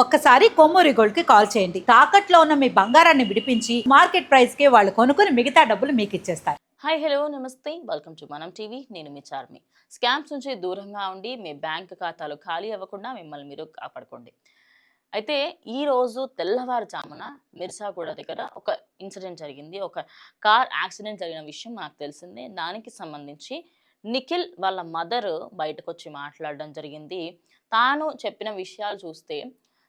ఒక్కసారి కొమ్మూరి గోల్డ్కి కాల్ చేయండి. తాకట్లో ఉన్న మీ బంగారాన్ని విడిపించి మార్కెట్ ప్రైస్కి వాళ్ళు కొనుక్కుని మిగతా డబ్బులు మీకు ఇచ్చేస్తారు. హాయ్ హలో నమస్తే. Welcome to Manam TV. నేను మీ చార్మి. స్కామ్స్ నుంచి దూరంగా ఉండి మీ బ్యాంక్ ఖాతాలు ఖాళీ అవ్వకుండా మిమ్మల్ని మీరు కాపాడుకోండి. అయితే ఈరోజు తెల్లవారుజామున మిర్సాగూడ దగ్గర ఒక ఇన్సిడెంట్ జరిగింది. ఒక కార్ యాక్సిడెంట్ జరిగిన విషయం నాకు తెలిసిందే. దానికి సంబంధించి నిఖిల్ వాళ్ళ మదర్ బయటకు వచ్చి మాట్లాడడం జరిగింది. తాను చెప్పిన విషయాలు చూస్తే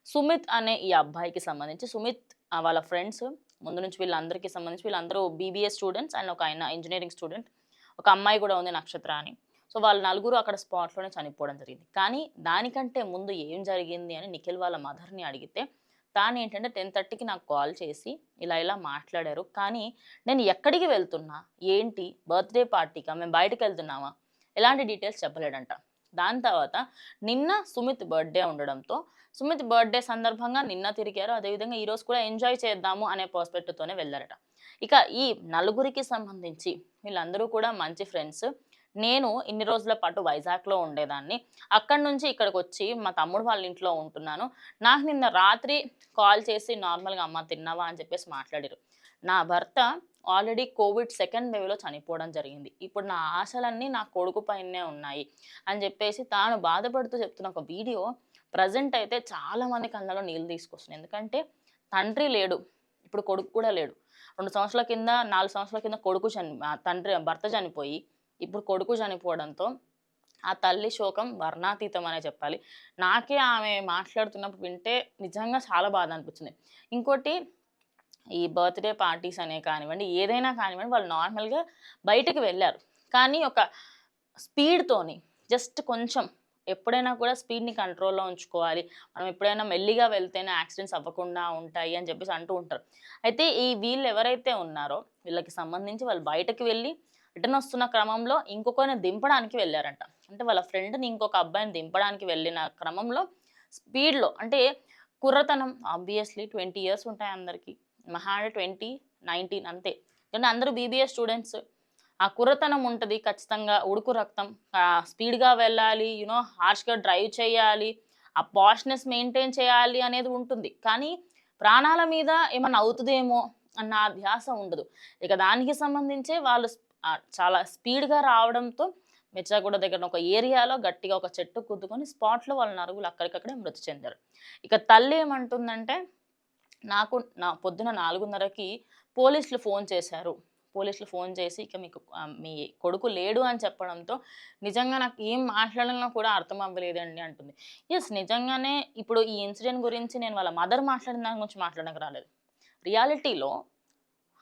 సుమిత్ అనే ఈ అబ్బాయికి సంబంధించి సుమిత్ వాళ్ళ ఫ్రెండ్స్ ముందు నుంచి వీళ్ళందరికీ సంబంధించి వీళ్ళందరూ బీబీఎస్ స్టూడెంట్స్ అండ్ ఒక ఆయన ఇంజనీరింగ్ స్టూడెంట్ ఒక అమ్మాయి కూడా ఉంది నక్షత్ర అని సో వాళ్ళ నలుగురు అక్కడ స్పాట్లోనే చనిపోవడం జరిగింది. కానీ దానికంటే ముందు ఏం జరిగింది అని నిఖిల్ వాళ్ళ మదర్ని అడిగితే తాను ఏంటంటే టెన్ థర్టీకి నాకు కాల్ చేసి ఇలా ఇలా మాట్లాడారు. కానీ నేను ఎక్కడికి వెళ్తున్నా? ఏంటి? బర్త్డే పార్టీకా మేము బయటకు వెళ్తున్నామా? ఎలాంటి డీటెయిల్స్ చెప్పలేడంట. దాని తర్వాత నిన్న సుమిత్ బర్త్డే ఉండడంతో సుమిత్ బర్త్డే సందర్భంగా నిన్న తిరిగారు. అదేవిధంగా ఈరోజు కూడా ఎంజాయ్ చేద్దాము అనే పర్స్పెక్టివ్తోనే వెళ్ళారట ఇక ఈ నలుగురికి సంబంధించి వీళ్ళందరూ కూడా మంచి ఫ్రెండ్స్. నేను ఇన్ని రోజుల పాటు వైజాగ్లో ఉండేదాన్ని. అక్కడి నుంచి ఇక్కడికి వచ్చి మా తమ్ముడు వాళ్ళ ఇంట్లో ఉంటున్నాను. నాకు నిన్న రాత్రి కాల్ చేసి నార్మల్గా అమ్మ తిన్నావా అని చెప్పేసి మాట్లాడారు నా భర్త ఆల్రెడీ కోవిడ్ సెకండ్ వేవ్లో చనిపోవడం జరిగింది. ఇప్పుడు నా ఆశలన్నీ నా కొడుకు పైనే ఉన్నాయి అని చెప్పేసి తాను బాధపడుతూ చెప్తున్న ఒక వీడియో ప్రజెంట్ అయితే చాలా మంది కళ్ళలో నీళ్ళు తీసుకొస్తుంది ఎందుకంటే తండ్రి లేడు ఇప్పుడు కొడుకు కూడా లేడు. రెండు సంవత్సరాల కింద నాలుగు సంవత్సరాల కింద కొడుకు చని తండ్రి భర్త చనిపోయి ఇప్పుడు కొడుకు చనిపోవడంతో ఆ తల్లి శోకం వర్ణాతీతం అనే చెప్పాలి. నాకే ఆమె మాట్లాడుతున్నప్పుడు వింటే నిజంగా చాలా బాధ అనిపించింది ఇంకోటి ఈ బర్త్డే పార్టీస్ అనే కానివ్వండి ఏదైనా కానివ్వండి వాళ్ళు నార్మల్గా బయటకు వెళ్ళారు. కానీ ఒక స్పీడ్తోని జస్ట్ కొంచెం ఎప్పుడైనా కూడా స్పీడ్ని కంట్రోల్లో ఉంచుకోవాలి. మనం ఎప్పుడైనా మెల్లిగా వెళ్తేనే యాక్సిడెంట్స్ అవ్వకుండా ఉంటాయి అని చెప్పేసి అంటూ ఉంటారు. అయితే ఈ వీళ్ళు ఎవరైతే ఉన్నారో వీళ్ళకి సంబంధించి వాళ్ళు బయటకు వెళ్ళి రిటర్న్ వస్తున్న క్రమంలో ఇంకొకరిని దింపడానికి వెళ్ళారంట. అంటే వాళ్ళ ఫ్రెండ్ని ఇంకొక అబ్బాయిని దింపడానికి వెళ్ళిన క్రమంలో స్పీడ్లో అంటే కుర్రతనం ఆబ్వియస్లీ ట్వంటీ ఇయర్స్ ఉంటాయి అందరికీ. మహా ట్వంటీ నైన్టీన్ అంతే. ఎందుకంటే అందరూ బీబీఎస్ స్టూడెంట్స్ ఆ కుర్రతనం ఉంటుంది ఖచ్చితంగా ఉడుకు రక్తం. స్పీడ్గా వెళ్ళాలి యూనో హార్ష్గా డ్రైవ్ చేయాలి ఆ పాష్నెస్ మెయింటైన్ చేయాలి అనేది ఉంటుంది. కానీ ప్రాణాల మీద ఏమన్నా అవుతుందేమో అన్న ధ్యాస ఉండదు. ఇక దానికి సంబంధించే వాళ్ళు చాలా స్పీడ్గా రావడంతో మిర్చాగూడ దగ్గర ఒక ఏరియాలో గట్టిగా ఒక చెట్టు కుద్దుకొని స్పాట్లో వాళ్ళ నరుగులు అక్కడికక్కడే మృతి చెందారు. ఇక తల్లి ఏమంటుందంటే నాకు నా పొద్దున నాలుగున్నరకి పోలీసులు ఫోన్ చేశారు. పోలీసులు ఫోన్ చేసి ఇక మీకు మీ కొడుకు లేడు అని చెప్పడంతో నిజంగా నాకు ఏం మాట్లాడాలన్నా కూడా అర్థం అవ్వలేదండి అంటుంది. ఎస్ నిజంగానే ఇప్పుడు ఈ ఇన్సిడెంట్ గురించి నేను వాళ్ళ మదర్ మాట్లాడిన దాని గురించి మాట్లాడడానికి రాలేదు రియాలిటీలో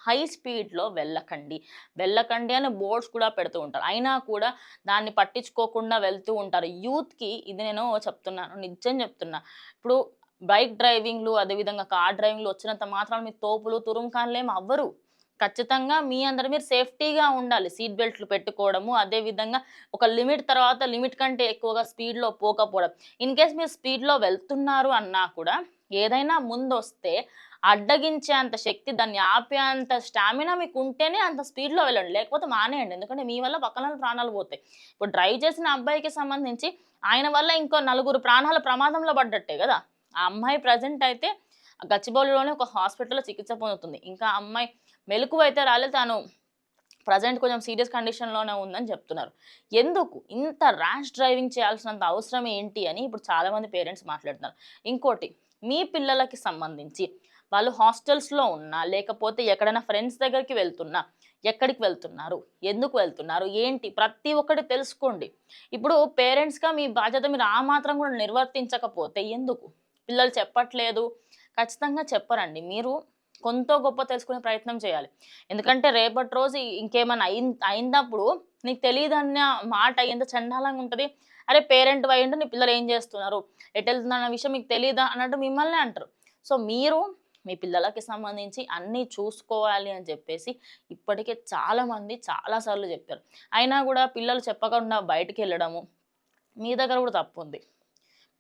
హై స్పీడ్లో వెళ్ళకండి. వెళ్ళకండి అని బోర్డ్స్ కూడా పెడుతూ ఉంటారు. అయినా కూడా దాన్ని పట్టించుకోకుండా వెళ్తూ ఉంటారు. యూత్కి ఇది నేను చెప్తున్నాను నిజం చెప్తున్నా. ఇప్పుడు బైక్ డ్రైవింగ్లు అదేవిధంగా కార్ డ్రైవింగ్లు వచ్చినంత మాత్రం మీ తోపులు తురుముఖాన్లు ఏమి అవ్వరు. ఖచ్చితంగా మీ అందరు మీరు సేఫ్టీగా ఉండాలి. సీట్ బెల్ట్లు పెట్టుకోవడము అదేవిధంగా ఒక లిమిట్ తర్వాత లిమిట్ కంటే ఎక్కువగా స్పీడ్లో పోకపోవడం. ఇన్ కేస్ మీరు స్పీడ్లో వెళ్తున్నారు అన్నా కూడా ఏదైనా ముందు వస్తే అడ్డగించే అంత శక్తి దాన్ని ఆపే అంత స్టామినా మీకు ఉంటేనే అంత స్పీడ్లో వెళ్ళండి. లేకపోతే మానేయండి. ఎందుకంటే మీ వల్ల పక్కన ప్రాణాలు పోతాయి. ఇప్పుడు డ్రైవ్ చేసిన అబ్బాయికి సంబంధించి ఆయన వల్ల ఇంకో నలుగురు ప్రాణాలు ప్రమాదంలో పడ్డట్టే కదా. ఆ అమ్మాయి ప్రజెంట్ అయితే గచ్చిబౌలిలోనే ఒక హాస్పిటల్లో చికిత్స పొందుతుంది. ఇంకా అమ్మాయి మెలకువ అయితే రాలేదు. తాను ప్రజెంట్ కొంచెం సీరియస్ కండిషన్లోనే ఉందని చెప్తున్నారు. ఎందుకు? ఇంత ర్యాష్ డ్రైవింగ్ చేయాల్సినంత అవసరం ఏంటి అని ఇప్పుడు చాలామంది పేరెంట్స్ మాట్లాడుతున్నారు. ఇంకోటి మీ పిల్లలకి సంబంధించి వాళ్ళు హాస్టల్స్లో ఉన్నా లేకపోతే ఎక్కడైనా ఫ్రెండ్స్ దగ్గరికి వెళ్తున్నా ఎక్కడికి వెళ్తున్నారు? ఎందుకు వెళ్తున్నారు? ఏంటి? ప్రతి ఒక్కటి తెలుసుకోండి. ఇప్పుడు పేరెంట్స్గా మీ బాధ్యత మీరు ఆ మాత్రం కూడా నిర్వర్తించకపోతే ఎందుకు? పిల్లలు చెప్పట్లేదు. ఖచ్చితంగా చెప్పరండి. మీరు కొంత గొప్ప తెలుసుకునే ప్రయత్నం చేయాలి. ఎందుకంటే రేపటి రోజు ఇంకేమైనా అయి అయినప్పుడు నీకు తెలియదన్న మాట ఎంత చండాలంగా ఉంటుంది. అరే పేరెంట్ అయ్యిండు నీ పిల్లలు ఏం చేస్తున్నారు? ఎటు వెళ్తున్నారు అన్న విషయం మీకు తెలియదా అన్నట్టు మిమ్మల్ని అంటారు. సో మీరు మీ పిల్లలకి సంబంధించి అన్నీ చూసుకోవాలి అని చెప్పేసి ఇప్పటికే చాలామంది చాలాసార్లు చెప్పారు. అయినా కూడా పిల్లలు చెప్పకుండా బయటికి వెళ్ళడము మీ దగ్గర కూడా తప్పు ఉంది.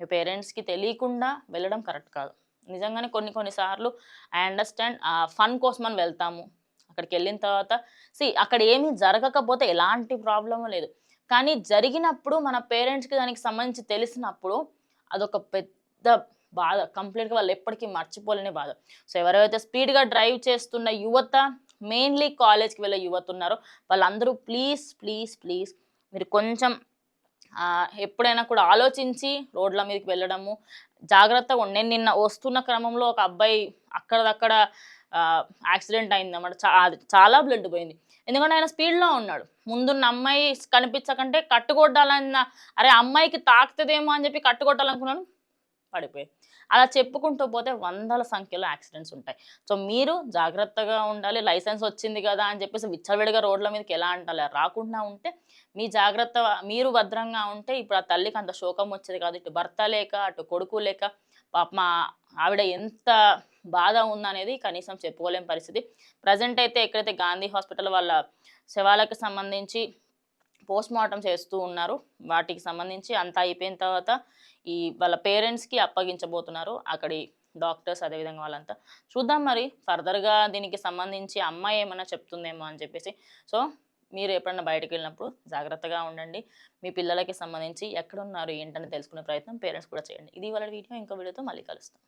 మీ పేరెంట్స్కి తెలియకుండా వెళ్ళడం కరెక్ట్ కాదు. నిజంగానే కొన్ని కొన్నిసార్లు ఐ అండర్స్టాండ్ ఫన్ కోసం అని వెళ్తాము. అక్కడికి వెళ్ళిన తర్వాత సి అక్కడ ఏమీ జరగకపోతే ఎలాంటి ప్రాబ్లము లేదు. కానీ జరిగినప్పుడు మన పేరెంట్స్కి దానికి సంబంధించి తెలిసినప్పుడు అదొక పెద్ద బాధ. కంప్లీట్గా వాళ్ళు ఎప్పటికీ మర్చిపోలేని బాధ. సో ఎవరైతే స్పీడ్గా డ్రైవ్ చేస్తున్న యువత మెయిన్లీ కాలేజ్కి వెళ్ళే యువత ఉన్నారో వాళ్ళందరూ ప్లీజ్ ప్లీజ్ ప్లీజ్ మీరు కొంచెం ఎప్పుడైనా కూడా ఆలోచించి రోడ్ల మీదకి వెళ్ళడము జాగ్రత్తగా ఉండి. నేను నిన్న వస్తున్న క్రమంలో ఒక అబ్బాయి అక్కడదక్కడ యాక్సిడెంట్ అయింది అన్నమాట. అది చాలా బ్లడ్ పోయింది. ఎందుకంటే ఆయన స్పీడ్లో ఉన్నాడు. ముందున్న అమ్మాయి కనిపించకంటే కట్టుకొట్టాలన్న అరే అమ్మాయికి తాకుతుందేమో అని చెప్పి కట్టుకొట్టాలనుకున్నాను. పడిపోయి అలా చెప్పుకుంటూ పోతే వందల సంఖ్యలో యాక్సిడెంట్స్ ఉంటాయి. సో మీరు జాగ్రత్తగా ఉండాలి లైసెన్స్ వచ్చింది కదా అని చెప్పేసి విచ్చలవిడిగా రోడ్ల మీదకి ఎలా అంటాలి? రాకుండా ఉంటే మీ జాగ్రత్త మీరు భద్రంగా ఉంటే ఇప్పుడు ఆ తల్లికి అంత శోకం వచ్చేది కాదు. ఇటు భర్త లేక అటు కొడుకు లేక పాప మా ఆవిడ ఎంత బాధ ఉందనేది కనీసం చెప్పుకోలేని పరిస్థితి. ప్రజెంట్ అయితే ఎక్కడైతే గాంధీ హాస్పిటల్ వాళ్ళ శవాలకు సంబంధించి పోస్ట్ మార్టం చేస్తూ ఉన్నారు. వాటికి సంబంధించి అంతా అయిపోయిన తర్వాత ఈ వాళ్ళ పేరెంట్స్కి అప్పగించబోతున్నారు. అక్కడి డాక్టర్స్ అదేవిధంగా వాళ్ళంతా. చూద్దాం మరి ఫర్దర్గా దీనికి సంబంధించి అమ్మాయి ఏమైనా చెప్తుందేమో అని చెప్పేసి. సో మీరు ఎప్పుడన్నా బయటకు వెళ్ళినప్పుడు జాగ్రత్తగా ఉండండి. మీ పిల్లలకి సంబంధించి ఎక్కడున్నారు ఏంటని తెలుసుకునే ప్రయత్నం పేరెంట్స్ కూడా చేయండి. ఇది వాళ్ళ వీడియో. ఇంకో వీడియోతో మళ్ళీ కలుస్తాం.